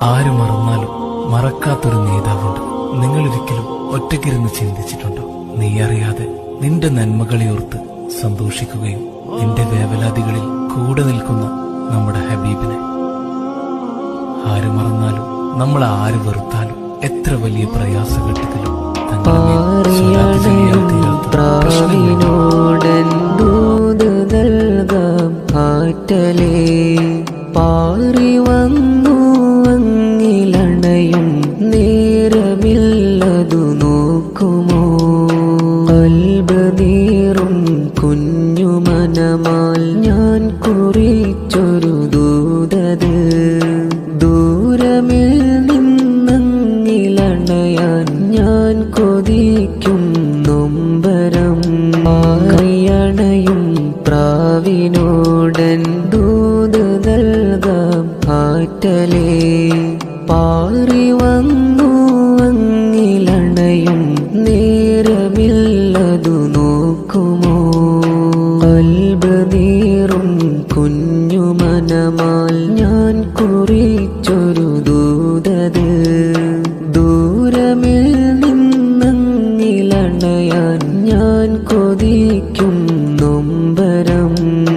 ആര് മറന്നാലും മറക്കാത്തൊരു നേതാവുണ്ട്. നിങ്ങൾ ഒരിക്കലും ഒറ്റയ്ക്കിരുന്ന് ചിന്തിച്ചിട്ടുണ്ടോ? നീ അറിയാതെ നിന്റെ നന്മകളെ ഓർത്ത് സന്തോഷിക്കുകയും നിന്റെ വേവലാതികളിൽ കൂടെ നിൽക്കുന്ന നമ്മുടെ ഹബീബിനെ. ആര് മറന്നാലും നമ്മൾ ആര് വെറുത്താലും എത്ര വലിയ പ്രയാസഘട്ടത്തിലും പ്രശ്നങ്ങൾ നൽകാം ആറ്റലേ പാറി വന്നു നേരമില്ലതു നോക്കുമോ? കൽബ് നീറും കുഞ്ഞു മനമാൽ ഞാൻ കുറിച്ചൊരു ദൂതത്. ദൂരമിൽ നിന്നങ്ങിലണയാൻ ഞാൻ കൊതിക്കും നൊമ്പരം. കയ്യണയും പ്രാവിനോടൻ ദൂത് നൽകാം ആറ്റലേ. പാറി ചെയ്തു നോക്കുമോ അൽബ് നീറും കുഞ്ഞു മനമാൽ ഞാൻ കുറിച്ചൊരു ദൂതത്. ദൂരമിൽ നിന്നിലണയാൻ ഞാൻ കുറി